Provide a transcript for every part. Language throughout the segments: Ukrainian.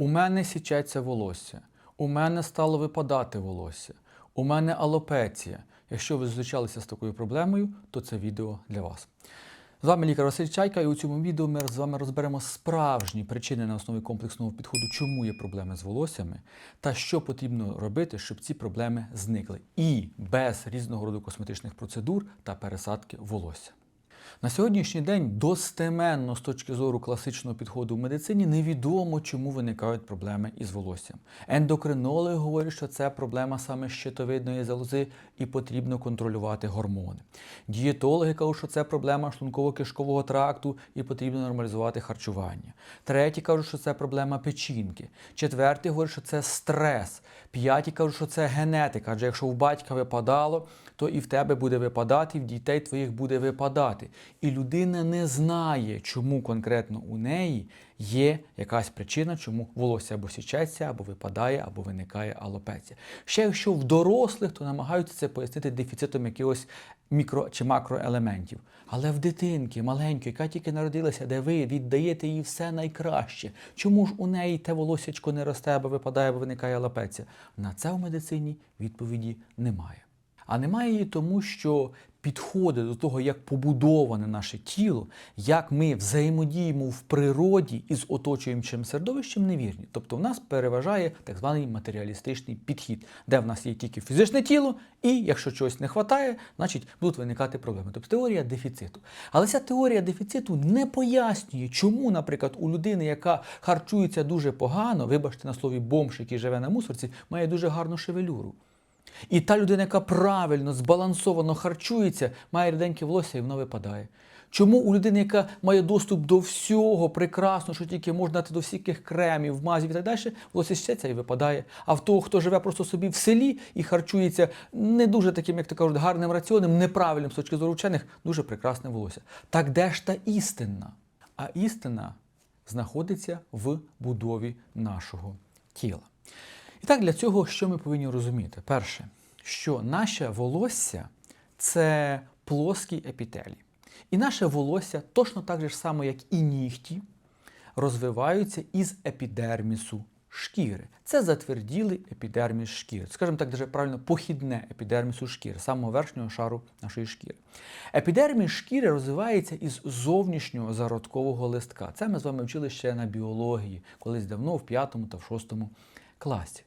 У мене січеться волосся, у мене стало випадати волосся, у мене алопеція. Якщо ви зустрічалися з такою проблемою, то це відео для вас. З вами лікар Василь Чайка, і у цьому відео ми з вами розберемо справжні причини на основі комплексного підходу, чому є проблеми з волоссями, та що потрібно робити, щоб ці проблеми зникли. І без різного роду косметичних процедур та пересадки волосся. На сьогоднішній день достеменно з точки зору класичного підходу в медицині невідомо, чому виникають проблеми із волоссям. Ендокринологи говорять, що це проблема саме щитовидної залози і потрібно контролювати гормони. Дієтологи кажуть, що це проблема шлунково-кишкового тракту і потрібно нормалізувати харчування. Треті кажуть, що це проблема печінки. Четверті говорять, що це стрес. П'яті кажуть, що це генетика. Адже якщо в батька випадало, то і в тебе буде випадати, і в дітей твоїх буде випадати. І людина не знає, чому конкретно у неї є якась причина, чому волосся або січеться, або випадає, або виникає алопеція. Ще якщо в дорослих, то намагаються це пояснити дефіцитом якихось мікро чи макроелементів. Але в дитинки маленької, яка тільки народилася, де ви віддаєте їй все найкраще. Чому ж у неї те волосячко не росте, або випадає, або виникає алопеція? На це в медицині відповіді немає. А немає її тому, що підходи до того, як побудоване наше тіло, як ми взаємодіємо в природі із оточуючим середовищем, невірні. Тобто в нас переважає так званий матеріалістичний підхід, де в нас є тільки фізичне тіло, і якщо чогось не вистачає, значить будуть виникати проблеми. Тобто теорія дефіциту. Але ця теорія дефіциту не пояснює, чому, наприклад, у людини, яка харчується дуже погано, вибачте на слові бомж, який живе на мусорці, має дуже гарну шевелюру. І та людина, яка правильно, збалансовано харчується, має ріденьке волосся і воно випадає. Чому у людини, яка має доступ до всього прекрасно, що тільки можна дати до всяких кремів, мазів і так далі, волосся щеться і випадає. А в того, хто живе просто собі в селі і харчується не дуже таким, як то кажуть, гарним раціоном, неправильним з точки зору вчених, дуже прекрасне волосся. Так де ж та істина? А істина знаходиться в будові нашого тіла. І так, для цього що ми повинні розуміти? Перше, що наше волосся це плоскі епітелії. І наше волосся точно так же само, як і нігті, розвиваються із епідермісу шкіри. Це затверділий епідерміс шкіри. Скажімо так, дуже правильно, похідне епідермісу шкіри, самого верхнього шару нашої шкіри. Епідерміс шкіри розвивається із зовнішнього зародкового листка. Це ми з вами вчили ще на біології, колись давно, в п'ятому та в шостому класі.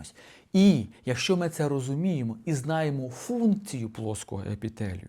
Ось. І якщо ми це розуміємо і знаємо функцію плоского епітелію,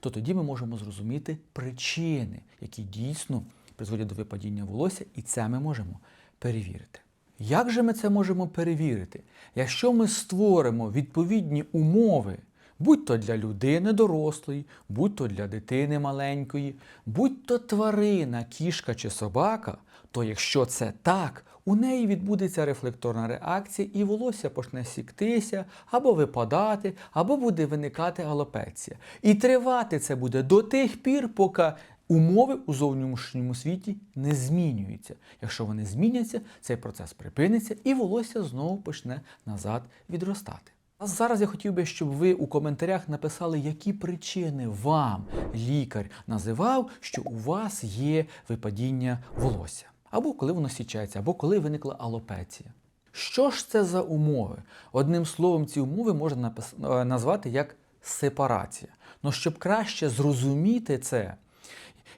то тоді ми можемо зрозуміти причини, які дійсно призводять до випадіння волосся, і це ми можемо перевірити. Як же ми це можемо перевірити? Якщо ми створимо відповідні умови, будь то для людини дорослої, будь то для дитини маленької, будь то тварина, кішка чи собака, то якщо це так, у неї відбудеться рефлекторна реакція, і волосся почне сіктися, або випадати, або буде виникати алопеція. І тривати це буде до тих пір, поки умови у зовнішньому світі не змінюються. Якщо вони зміняться, цей процес припиниться і волосся знову почне назад відростати. А зараз я хотів би, щоб ви у коментарях написали, які причини вам лікар називав, що у вас є випадіння волосся або коли воно січається, або коли виникла алопеція. Що ж це за умови? Одним словом, ці умови можна е, назвати як сепарація. Ну, щоб краще зрозуміти це,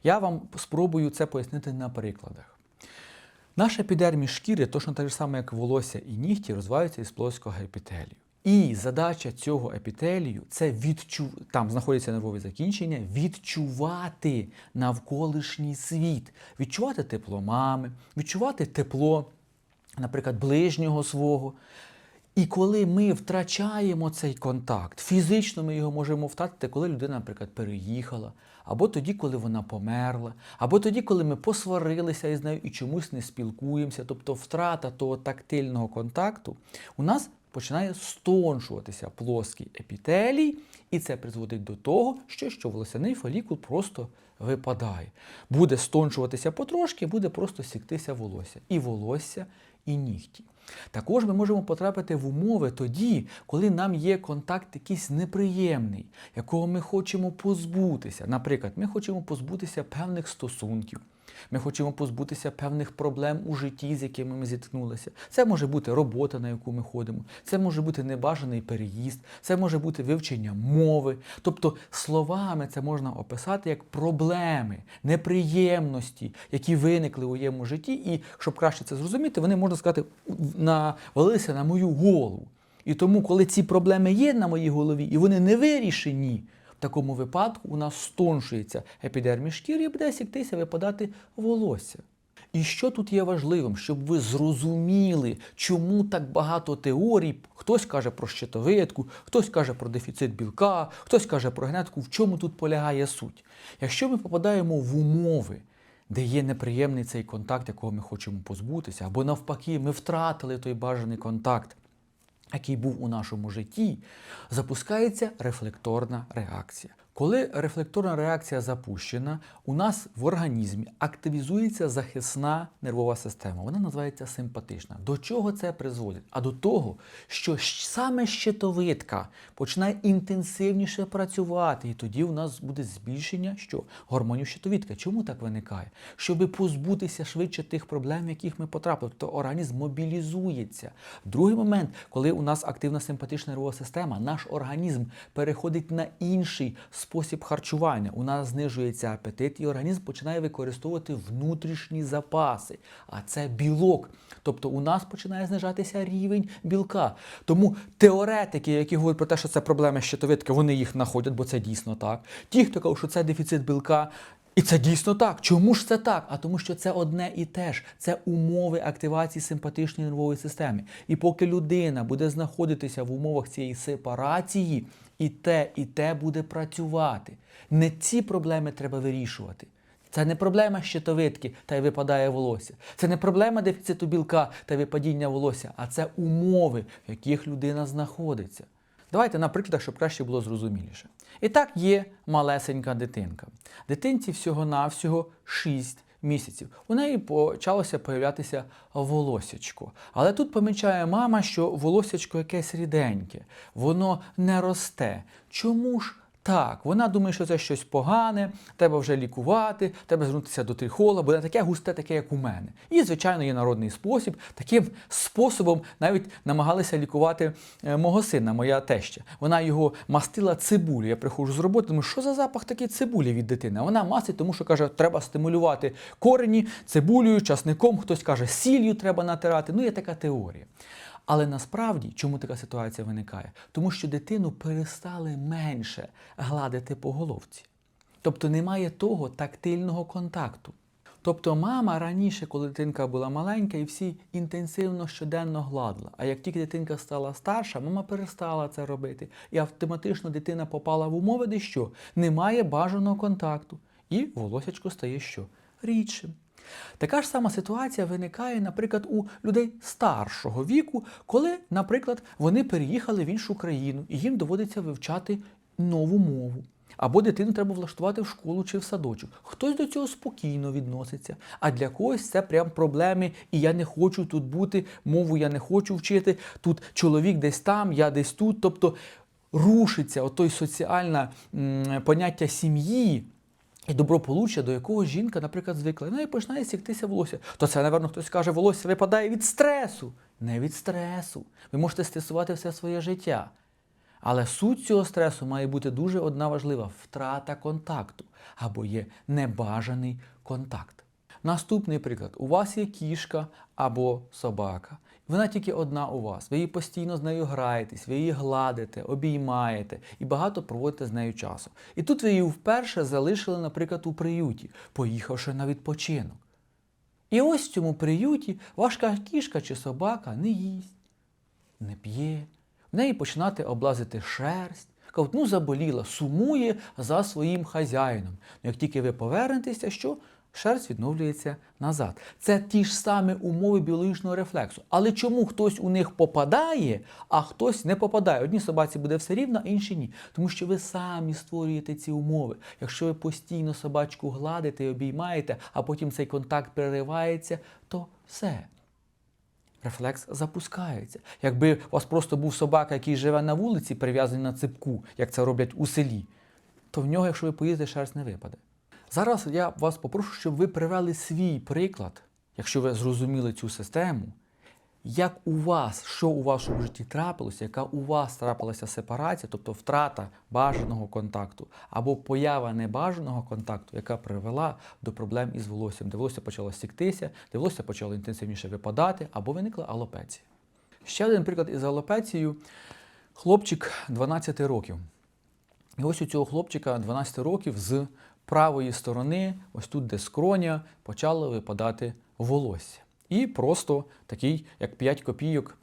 я вам спробую це пояснити на прикладах. Наш епідерміс шкіри, точно так само, як волосся і нігті, розвиваються із плоского епітелію. І задача цього епітелію це відчу... там знаходяться нервові закінчення, відчувати навколишній світ, відчувати тепло мами, відчувати тепло, наприклад, ближнього свого. І коли ми втрачаємо цей контакт, фізично ми його можемо втратити, коли людина, наприклад, переїхала, або тоді, коли вона померла, або тоді, коли ми посварилися із нею і чомусь не спілкуємося, тобто втрата того тактильного контакту, у нас починає стоншуватися плоский епітелій, і це призводить до того, що, що волосяний фолікул просто випадає. Буде стончуватися потрошки, буде просто сіктися волосся. І волосся, і нігті. Також ми можемо потрапити в умови тоді, коли нам є контакт якийсь неприємний, якого ми хочемо позбутися. Наприклад, ми хочемо позбутися певних стосунків. Ми хочемо позбутися певних проблем у житті, з якими ми зіткнулися. Це може бути робота, на яку ми ходимо, це може бути небажаний переїзд, це може бути вивчення мови. Тобто словами це можна описати як проблеми, неприємності, які виникли у моєму житті, і щоб краще це зрозуміти, вони можна сказати, навалилися на мою голову. І тому, коли ці проблеми є на моїй голові і вони не вирішені, в такому випадку у нас стоншується епідерміс шкіри і буде сіктися випадати волосся. І що тут є важливим, щоб ви зрозуміли, чому так багато теорій. Хтось каже про щитовидку, хтось каже про дефіцит білка, хтось каже про генетику, в чому тут полягає суть. Якщо ми попадаємо в умови, де є неприємний цей контакт, якого ми хочемо позбутися, або навпаки, ми втратили той бажаний контакт, який був у нашому житті, запускається рефлекторна реакція. Коли рефлекторна реакція запущена, у нас в організмі активізується захисна нервова система. Вона називається симпатична. До чого це призводить? А до того, що саме щитовидка починає інтенсивніше працювати, і тоді у нас буде збільшення що? гормонів щитовидки. Чому так виникає? Щоб позбутися швидше тих проблем, в яких ми потрапили. Тобто організм мобілізується. Другий момент, коли у нас активна симпатична нервова система, наш організм переходить на інший спосіб харчування. У нас знижується апетит, і організм починає використовувати внутрішні запаси, а це білок. Тобто у нас починає знижатися рівень білка. Тому теоретики, які говорять про те, що це проблеми щитовидки, вони їх знаходять, бо це дійсно так. Ті, хто кажуть, що це дефіцит білка. І це дійсно так. Чому ж це так? А тому, що це одне і те ж. Це умови активації симпатичної нервової системи. І поки людина буде знаходитися в умовах цієї сепарації, і те, і те буде працювати. Не ці проблеми треба вирішувати. Це не проблема щитовидки та й випадає волосся. Це не проблема дефіциту білка та випадіння волосся, а це умови, в яких людина знаходиться. Давайте на прикладах, щоб краще було зрозуміліше. І так є малесенька дитинка. Дитинці всього-навсього 6 місяців. У неї почалося появлятися волосячко. Але тут помічає мама, що волосячко якесь ріденьке, воно не росте. Чому ж? Так, вона думає, що це щось погане, треба вже лікувати, треба звернутися до трихола, бо не таке густе, таке, як у мене. І, звичайно, є народний спосіб. Таким способом навіть намагалися лікувати е, мого сина, моя теща. Вона його мастила цибулю. Я приходжу з роботи, думаю, що за запах такий цибулі від дитини? Вона мастить, тому що каже, треба стимулювати корені цибулею, часником, хтось каже, сіллю треба натирати. Ну, є така теорія. Але насправді, чому така ситуація виникає? Тому що дитину перестали менше гладити по головці. Тобто немає того тактильного контакту. Тобто мама раніше, коли дитинка була маленька, і всі інтенсивно щоденно гладила. А як тільки дитинка стала старша, мама перестала це робити. І автоматично дитина попала в умови, де що? Немає бажаного контакту. І волосячко стає що? Рідшим. Така ж сама ситуація виникає, наприклад, у людей старшого віку, коли, наприклад, вони переїхали в іншу країну і їм доводиться вивчати нову мову. Або дитину треба влаштувати в школу чи в садочок. Хтось до цього спокійно відноситься, а для когось це прям проблеми, і я не хочу тут бути, мову я не хочу вчити. Тут чоловік десь там, я десь тут. Тобто рушиться отой соціальне поняття сім'ї. І доброполуччя, до якого жінка, наприклад, звикла, ну і починає сіктися волосся. То це, напевно, хтось каже, волосся випадає від стресу. Не від стресу. Ви можете стресувати все своє життя. Але суть цього стресу має бути дуже одна важлива втрата контакту або є небажаний контакт. Наступний приклад: у вас є кішка або собака. Вона тільки одна у вас. Ви її постійно з нею граєтесь, ви її гладите, обіймаєте і багато проводите з нею часу. І тут ви її вперше залишили, наприклад, у приюті, поїхавши на відпочинок. І ось в цьому приюті ваша кішка чи собака не їсть, не п'є, в неї починати облазити шерсть. Кажуть, ну заболіла, сумує за своїм хазяїном. Ну, Як тільки ви повернетеся, що шерсть відновлюється назад. Це ті ж самі умови біологічного рефлексу. Але чому хтось у них попадає, а хтось не попадає? Одній собаці буде все рівно, а іншій ні. Тому що ви самі створюєте ці умови. Якщо ви постійно собачку гладите і обіймаєте, а потім цей контакт переривається, то все. Рефлекс запускається. Якби у вас просто був собака, який живе на вулиці, прив'язаний на ципку, як це роблять у селі, то в нього, якщо ви поїдете, шерсть не випаде. Зараз я вас попрошу, щоб ви привели свій приклад, якщо ви зрозуміли цю систему, як у вас, що у вашому житті трапилося, яка у вас трапилася сепарація, тобто втрата бажаного контакту або поява небажаного контакту, яка привела до проблем із волоссям, де волосся почало стіктися, де волосся почало інтенсивніше випадати, або виникла алопеція. Ще один приклад із алопецією. Хлопчик 12 років. І ось у цього хлопчика 12 років з правої сторони, ось тут, де скроня, почало випадати волосся. І просто такий, як 5 копійок,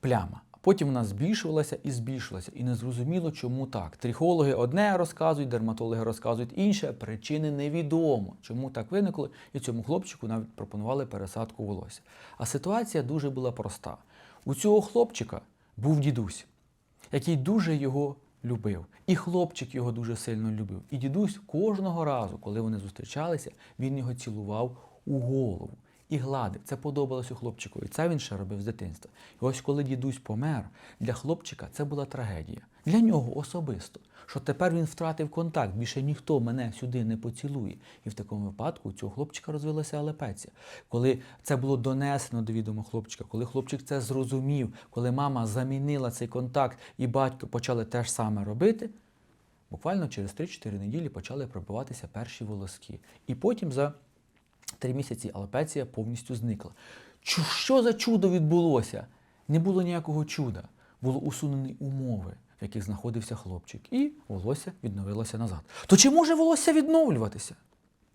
пляма. Потім вона збільшувалася і збільшувалася. І незрозуміло, чому так. Трихологи одне розказують, дерматологи розказують інше, причини невідомо, чому так виникло, і цьому хлопчику навіть пропонували пересадку волосся. А ситуація дуже була проста. У цього хлопчика був дідусь, який дуже його любив. І хлопчик його дуже сильно любив. І дідусь кожного разу, коли вони зустрічалися, він його цілував у голову і гладив. Це подобалося хлопчику. І це він ще робив з дитинства. І ось коли дідусь помер, для хлопчика це була трагедія. Для нього особисто. Що тепер він втратив контакт, більше ніхто мене сюди не поцілує. І в такому випадку у цього хлопчика розвилася алепеція. Коли це було донесено до відома хлопчика, коли хлопчик це зрозумів, коли мама замінила цей контакт і батько почали те ж саме робити, буквально через 3-4 неділі почали пробиватися перші волоски. І потім за три місяці алопеція повністю зникла. Чу- Що за чудо відбулося? Не було ніякого чуда. Було усунені умови, в яких знаходився хлопчик, і волосся відновилося назад. То чи може волосся відновлюватися?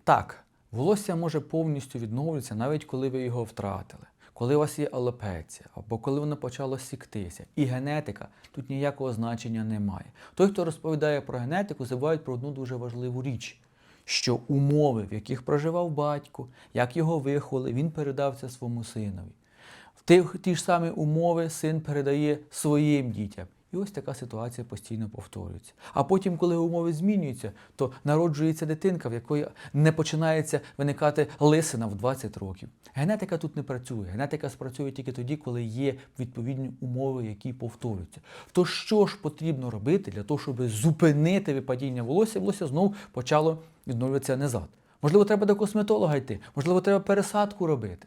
Так, волосся може повністю відновлюватися, навіть коли ви його втратили. Коли у вас є алопеція, або коли воно почало сіктися, і генетика тут ніякого значення немає. Той, хто розповідає про генетику, забувають про одну дуже важливу річ що умови, в яких проживав батько, як його виховали, він передався своєму синові. В тих, ті ж самі умови син передає своїм дітям. І ось така ситуація постійно повторюється. А потім, коли умови змінюються, то народжується дитинка, в якої не починається виникати лисина в 20 років. Генетика тут не працює. Генетика спрацює тільки тоді, коли є відповідні умови, які повторюються. То що ж потрібно робити для того, щоб зупинити випадіння волосся, волосся знову почало відновлюватися назад? Можливо, треба до косметолога йти, можливо, треба пересадку робити.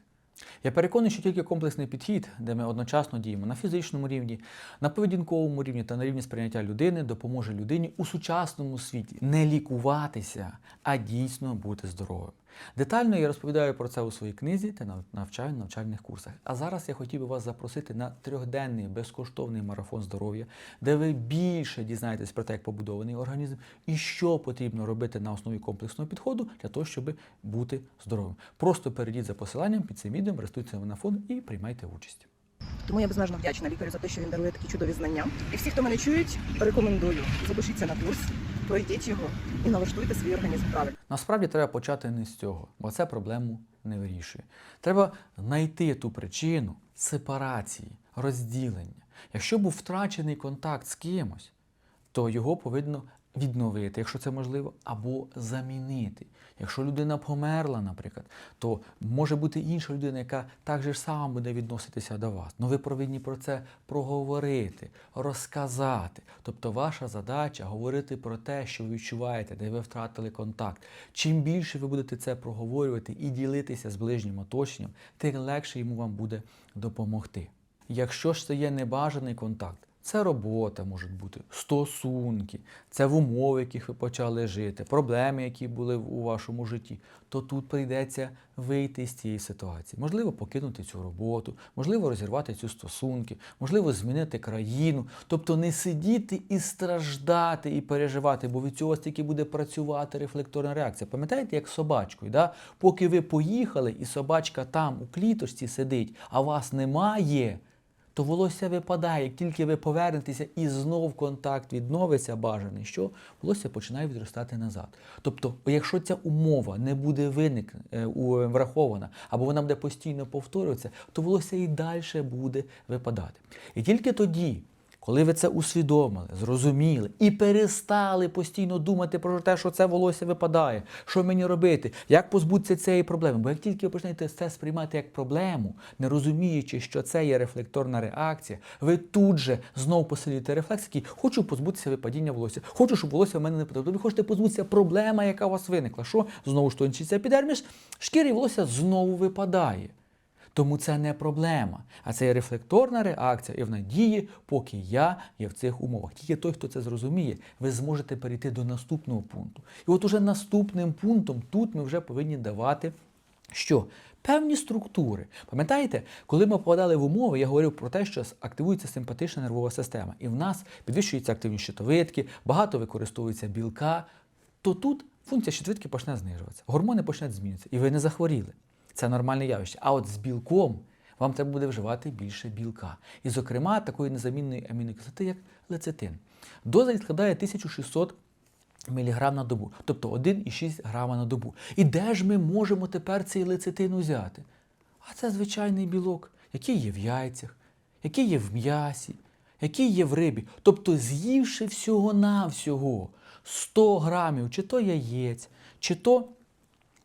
Я переконаний, що тільки комплексний підхід, де ми одночасно діємо на фізичному рівні, на поведінковому рівні та на рівні сприйняття людини, допоможе людині у сучасному світі не лікуватися, а дійсно бути здоровим. Детально я розповідаю про це у своїй книзі та на навчаю навчальних курсах. А зараз я хотів би вас запросити на трьохденний безкоштовний марафон здоров'я, де ви більше дізнаєтесь про те, як побудований організм і що потрібно робити на основі комплексного підходу для того, щоб бути здоровим. Просто перейдіть за посиланням під цим відео, реєструйтеся на фон і приймайте участь. Тому я безмежно вдячна лікарю за те, що він дарує такі чудові знання. І всі, хто мене чують, рекомендую запишіться на курс, пройдіть його і налаштуйте свій організм правильно. Насправді треба почати не з цього, бо це проблему не вирішує. Треба знайти ту причину сепарації, розділення. Якщо був втрачений контакт з кимось, то його повинно відновити, якщо це можливо, або замінити. Якщо людина померла, наприклад, то може бути інша людина, яка так же ж само буде відноситися до вас. Ну ви повинні про це проговорити, розказати. Тобто ваша задача говорити про те, що ви відчуваєте, де ви втратили контакт. Чим більше ви будете це проговорювати і ділитися з ближнім оточенням, тим легше йому вам буде допомогти. Якщо ж це є небажаний контакт, це робота можуть бути, стосунки, це в умови, в яких ви почали жити, проблеми, які були у вашому житті, то тут прийдеться вийти з цієї ситуації. Можливо, покинути цю роботу, можливо, розірвати ці стосунки, можливо, змінити країну. Тобто не сидіти і страждати і переживати, бо від цього стільки буде працювати рефлекторна реакція. Пам'ятаєте, як з собачкою, да? поки ви поїхали, і собачка там у кліточці сидить, а вас немає то волосся випадає. Як тільки ви повернетеся і знов контакт відновиться бажаний, що волосся починає відростати назад. Тобто, якщо ця умова не буде виник, е, врахована, або вона буде постійно повторюватися, то волосся і далі буде випадати. І тільки тоді, коли ви це усвідомили, зрозуміли і перестали постійно думати про те, що це волосся випадає, що мені робити, як позбутися цієї проблеми. Бо як тільки ви почнете це сприймати як проблему, не розуміючи, що це є рефлекторна реакція, ви тут же знов посилюєте рефлекс, який хочу позбутися випадіння волосся, хочу, щоб волосся в мене не падало. Ви хочете позбутися проблема, яка у вас виникла. Що знову ж тончиться епідерміс, шкіра і волосся знову випадає. Тому це не проблема, а це є рефлекторна реакція і в надії, поки я є в цих умовах. Тільки той, хто це зрозуміє, ви зможете перейти до наступного пункту. І от уже наступним пунктом тут ми вже повинні давати що? Певні структури. Пам'ятаєте, коли ми попадали в умови, я говорив про те, що активується симпатична нервова система, і в нас підвищується активність щитовидки, багато використовується білка, то тут функція щитовидки почне знижуватися, гормони почнуть змінюватися, і ви не захворіли. Це нормальне явище. А от з білком вам треба буде вживати більше білка. І, зокрема, такої незамінної амінокислоти, як лецитин. Доза складає 1600 мг на добу, тобто 1,6 грама на добу. І де ж ми можемо тепер цей лецитин взяти? А це звичайний білок, який є в яйцях, який є в м'ясі, який є в рибі. Тобто, з'ївши всього-навсього 100 грамів, чи то яєць, чи то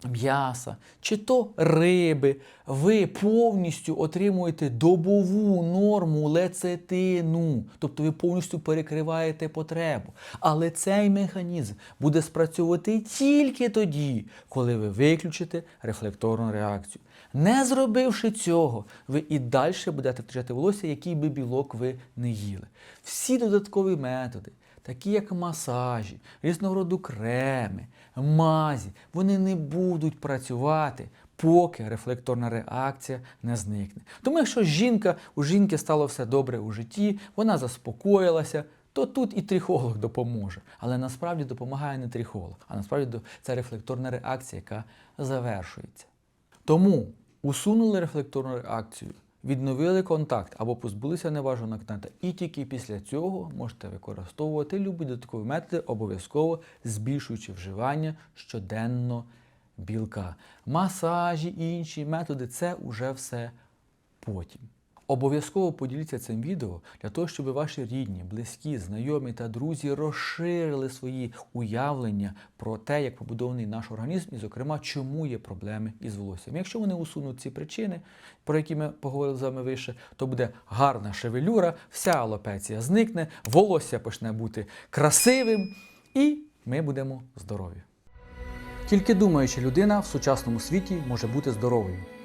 м'яса, чи то риби, ви повністю отримуєте добову норму лецитину. Тобто ви повністю перекриваєте потребу. Але цей механізм буде спрацьовувати тільки тоді, коли ви виключите рефлекторну реакцію. Не зробивши цього, ви і далі будете втрачати волосся, який би білок ви не їли. Всі додаткові методи такі як масажі, різного роду креми, мазі, вони не будуть працювати, поки рефлекторна реакція не зникне. Тому якщо жінка, у жінки стало все добре у житті, вона заспокоїлася, то тут і трихолог допоможе. Але насправді допомагає не трихолог, а насправді це рефлекторна реакція, яка завершується. Тому усунули рефлекторну реакцію, відновили контакт або позбулися неважного контакту, і тільки після цього можете використовувати любі додаткові методи, обов'язково збільшуючи вживання щоденно білка. Масажі і інші методи це уже все потім. Обов'язково поділіться цим відео для того, щоб ваші рідні, близькі, знайомі та друзі розширили свої уявлення про те, як побудований наш організм, і, зокрема, чому є проблеми із волоссям. Якщо вони усунуть ці причини, про які ми поговорили з вами вище, то буде гарна шевелюра, вся алопеція зникне, волосся почне бути красивим, і ми будемо здорові. Тільки думаюча людина в сучасному світі може бути здоровою.